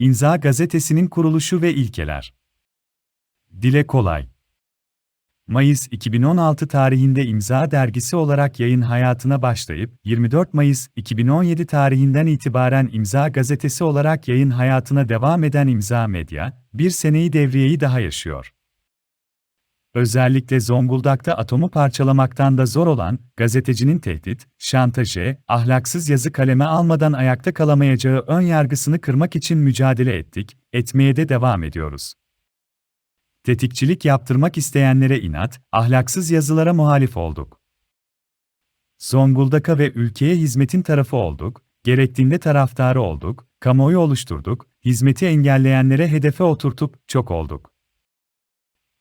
İmza Gazetesi'nin kuruluşu ve ilkeler. Dile kolay. Mayıs 2016 tarihinde İmza dergisi olarak yayın hayatına başlayıp 24 Mayıs 2017 tarihinden itibaren İmza Gazetesi olarak yayın hayatına devam eden İmza Medya, bir seneyi devriyeyi daha yaşıyor. Özellikle Zonguldak'ta atomu parçalamaktan da zor olan, gazetecinin tehdit, şantajı, ahlaksız yazı kaleme almadan ayakta kalamayacağı ön yargısını kırmak için mücadele ettik, etmeye de devam ediyoruz. Tetikçilik yaptırmak isteyenlere inat, ahlaksız yazılara muhalif olduk. Zonguldak'a ve ülkeye hizmetin tarafı olduk, gerektiğinde taraftarı olduk, kamuoyu oluşturduk, hizmeti engelleyenlere hedefe oturtup çok olduk.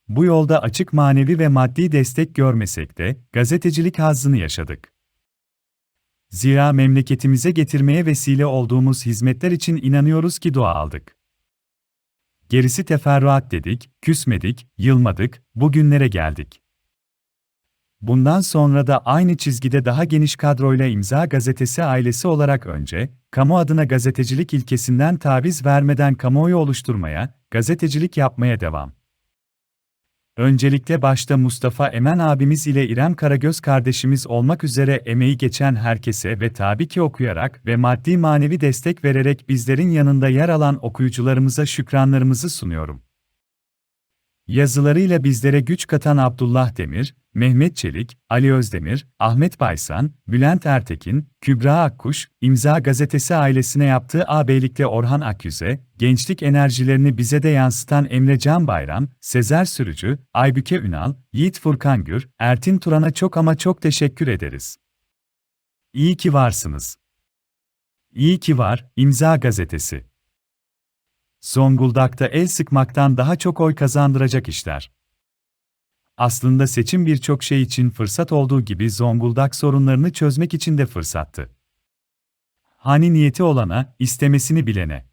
Bu yolda açık manevi ve maddi destek görmesek de gazetecilik hazzını yaşadık. Zira memleketimize getirmeye vesile olduğumuz hizmetler için inanıyoruz ki dua aldık. Gerisi teferruat dedik, küsmedik, yılmadık, bugünlere geldik. Bundan sonra da aynı çizgide daha geniş kadroyla imza gazetesi ailesi olarak önce, kamu adına gazetecilik ilkesinden taviz vermeden kamuoyu oluşturmaya, gazetecilik yapmaya devam. Öncelikle başta Mustafa Emen abimiz ile İrem Karagöz kardeşimiz olmak üzere emeği geçen herkese ve tabii ki okuyarak ve maddi manevi destek vererek bizlerin yanında yer alan okuyucularımıza şükranlarımızı sunuyorum. Yazılarıyla bizlere güç katan Abdullah Demir, Mehmet Çelik, Ali Özdemir, Ahmet Baysan, Bülent Ertekin, Kübra Akkuş, İmza Gazetesi ailesine yaptığı ağabeylikle Orhan Akyüze, gençlik enerjilerini bize de yansıtan Emre Can Bayram, Sezer Sürücü, Aybüke Ünal, Yiğit Furkan Gür, Ertin Turan'a çok ama çok teşekkür ederiz. İyi ki varsınız. İyi ki var, İmza Gazetesi. Zonguldak'ta el sıkmaktan daha çok oy kazandıracak işler. Aslında seçim birçok şey için fırsat olduğu gibi Zonguldak sorunlarını çözmek için de fırsattı. Hani niyeti olana, istemesini bilene.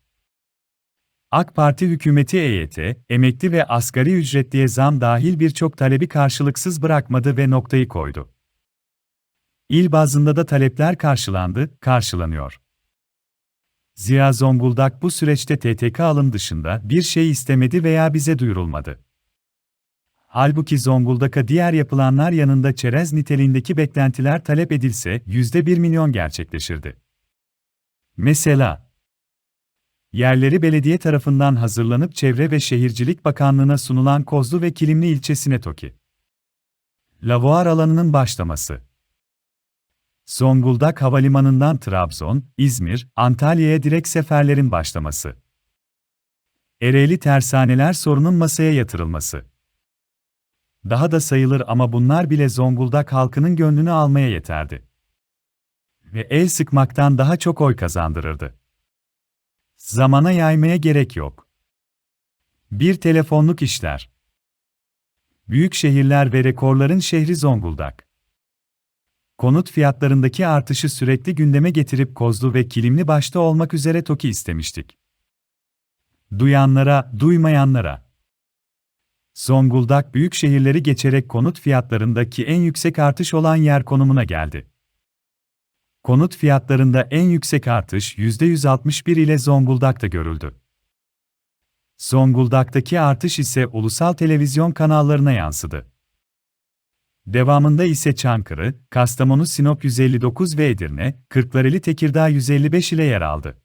AK Parti hükümeti EYT, emekli ve asgari ücretliye zam dahil birçok talebi karşılıksız bırakmadı ve noktayı koydu. İl bazında da talepler karşılandı, karşılanıyor. Ziya Zonguldak bu süreçte TTK alım dışında bir şey istemedi veya bize duyurulmadı. Halbuki Zonguldak'a diğer yapılanlar yanında çerez niteliğindeki beklentiler talep edilse %1 milyon gerçekleşirdi. Mesela, yerleri belediye tarafından hazırlanıp Çevre ve Şehircilik Bakanlığı'na sunulan Kozlu ve Kilimli ilçesine TOKİ. Lavuar alanının başlaması. Zonguldak Havalimanı'ndan Trabzon, İzmir, Antalya'ya direkt seferlerin başlaması. Ereğli tersaneler sorunun masaya yatırılması. Daha da sayılır ama bunlar bile Zonguldak halkının gönlünü almaya yeterdi. Ve el sıkmaktan daha çok oy kazandırırdı. Zamana yaymaya gerek yok. Bir telefonluk işler. Büyük şehirler ve rekorların şehri Zonguldak. Konut fiyatlarındaki artışı sürekli gündeme getirip Kozlu ve Kilimli başta olmak üzere TOKİ istemiştik. Duyanlara, duymayanlara. Zonguldak büyük şehirleri geçerek konut fiyatlarındaki en yüksek artış olan yer konumuna geldi. Konut fiyatlarında en yüksek artış %161 ile Zonguldak'ta görüldü. Zonguldak'taki artış ise ulusal televizyon kanallarına yansıdı. Devamında ise Çankırı, Kastamonu Sinop 159 ve Edirne, Kırklareli Tekirdağ 155 ile yer aldı.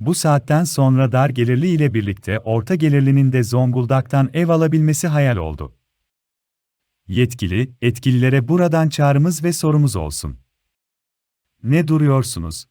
Bu saatten sonra dar gelirli ile birlikte orta gelirlinin de Zonguldak'tan ev alabilmesi hayal oldu. Yetkili, etkililere buradan çağrımız ve sorumuz olsun. Ne duruyorsunuz?